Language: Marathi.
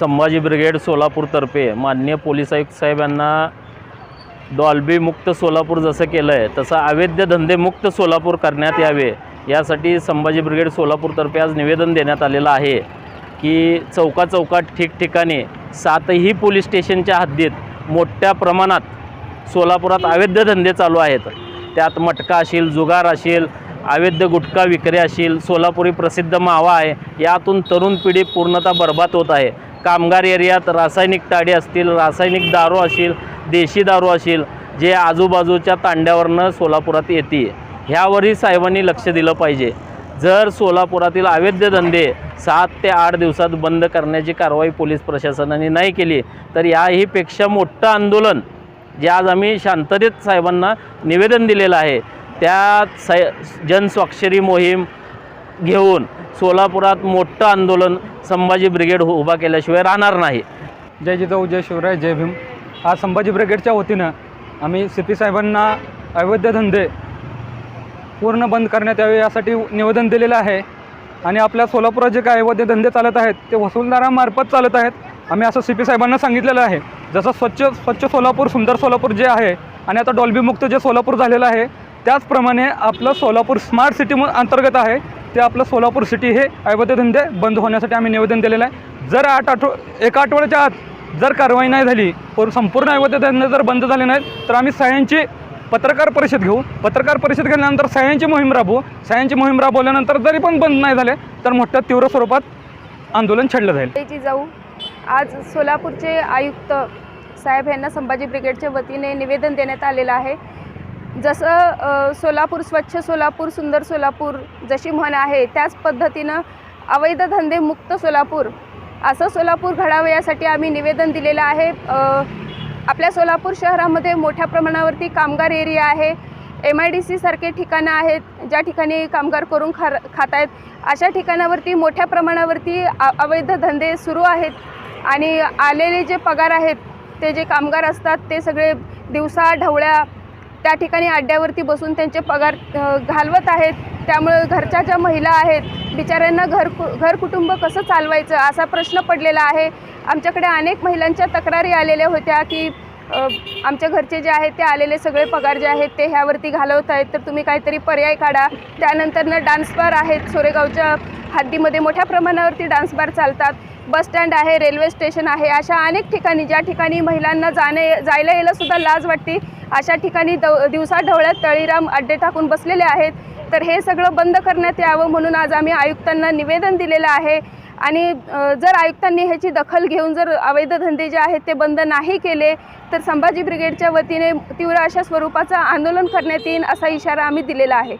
संभाजी ब्रिगेड सोलापूरतर्फे माननीय पोलीस आयुक्त साहेब यांना डॉल्बी मुक्त सोलापूर जसं केलं आहे तसं अवैध धंदेमुक्त सोलापूर करण्यात यावे. यासाठी संभाजी ब्रिगेड सोलापूरतर्फे आज निवेदन देण्यात आलेलं आहे की चौका चौकात ठिकठिकाणी सातही पोलीस स्टेशनच्या हद्दीत मोठ्या प्रमाणात सोलापुरात अवैध धंदे चालू आहेत. त्यात मटका असेल जुगार असेल अवैध गुटखा विक्री असेल सोलापुरी प्रसिद्ध मावा आहे यातून तरुण पिढी पूर्णतः बर्बाद होत आहे. कामगार एरियात रासायनिक ताडी असतील रासायनिक दारू असेल देशी दारू असेल जे आजूबाजूच्या तांड्यावरनं सोलापुरात येते ह्यावरही साहेबांनी लक्ष दिलं पाहिजे. जर सोलापुरातील अवैध धंदे सात ते आठ दिवसात बंद करण्याची कारवाई पोलीस प्रशासनाने नाही केली तर याहीपेक्षा मोठं आंदोलन जे आज आम्ही शांततेत साहेबांना निवेदन दिलेलं आहे त्या साय जनस्वाक्षरी मोहीम घेऊन सोलापुरात मोठं आंदोलन संभाजी ब्रिगेड हो- उभा केल्याशिवाय राहणार नाही. जय जिजाऊ जय शिवराय जय भीम. आज संभाजी ब्रिगेडच्या वतीनं आम्ही सी पी साहेबांना अवैध धंदे पूर्ण बंद करण्यात यावे यासाठी निवेदन दिलेलं आहे. आणि आपल्या सोलापुरात जे काय अवैध धंदे चालत आहेत ते वसुलदारामार्फत चालत आहेत. आम्ही असं सी पी साहेबांना सांगितलेलं आहे. जसं स्वच्छ स्वच्छ सोलापूर सुंदर सोलापूर जे आहे आणि आता डॉल्बीमुक्त जे सोलापूर झालेलं आहे त्याचप्रमाणे आपलं सोलापूर स्मार्ट सिटी अंतर्गत आहे. ते आपलं सोलापूर सिटी हे अवैध धंदे बंद होण्यासाठी आम्ही निवेदन दिलेलं आहे. जर आठ आठव एका आठवड्याच्या आत जर कारवाई नाही झाली पर संपूर्ण अवैध धंदे जर बंद झाले नाहीत तर आम्ही सह्यांची पत्रकार परिषद घेऊ. पत्रकार परिषद घेतल्यानंतर सह्यांची मोहीम राबवू. सह्यांची मोहीम राबवल्यानंतर जरी पण बंद नाही झाले तर मोठ्या तीव्र स्वरूपात आंदोलन छेडलं जाईल. जाऊ. आज सोलापूरचे आयुक्त साहेब यांना संभाजी ब्रिगेडच्या वतीने निवेदन देण्यात आलेलं आहे. जसं सोलापूर स्वच्छ सोलापूर सुंदर सोलापूर जशी म्हण आहे त्याच पद्धतीनं अवैध धंदे मुक्त सोलापूर असं सोलापूर घडावं यासाठी आम्ही निवेदन दिलेलं आहे. आपल्या सोलापूर शहरामध्ये मोठ्या प्रमाणावरती कामगार एरिया आहे. एम आय डी सीसारखे ठिकाणं आहेत ज्या ठिकाणी कामगार करून खा खात आहेत अशा ठिकाणावरती मोठ्या प्रमाणावरती अवैध धंदे सुरू आहेत. आणि आलेले जे पगार आहेत ते जे कामगार असतात ते सगळे दिवसा ढवळ्या त्या ठिकाणी अड्ड्यावरती बसून त्यांचे पगार घालवत आहेत. त्यामुळे घरच्या ज्या महिला आहेत बिचाऱ्यांना घर कु- घर कुटुंब कसं चालवायचं असा प्रश्न पडलेला आहे. आमच्याकडे अनेक महिलांच्या तक्रारी आलेल्या होत्या की आमच्या घरचे जे आहेत ते आलेले सगळे पगार जे आहेत ते ह्यावरती घालवत आहेत. तर तुम्ही काहीतरी पर्याय काढा. त्यानंतरनं डान्स बार आहेत. सोरेगावच्या हद्दीमध्ये मोठ्या प्रमाणावरती डान्स बार चालतात. बस स्टँड आहे रेल्वे स्टेशन आहे. अशा अनेक ठिकाणी ज्या ठिकाणी महिलांना जाणे जायला यायला सुद्धा लाज वाटते. अशा ठिकाणी दव दिवसा ढवळ्यात तळीराम अड्डे टाकून बसलेले आहेत. तर हे सगळं बंद करण्यात यावं म्हणून आज आम्ही आयुक्तांना निवेदन दिलेलं आहे. आणि जर आयुक्तांनी ह्याची दखल घेऊन जर अवैध धंदे जे आहेत ते बंद नाही केले तर संभाजी ब्रिगेडच्या वतीने तीव्र अशा स्वरूपाचं आंदोलन करण्यात येईल असा इशारा आम्ही दिलेला आहे.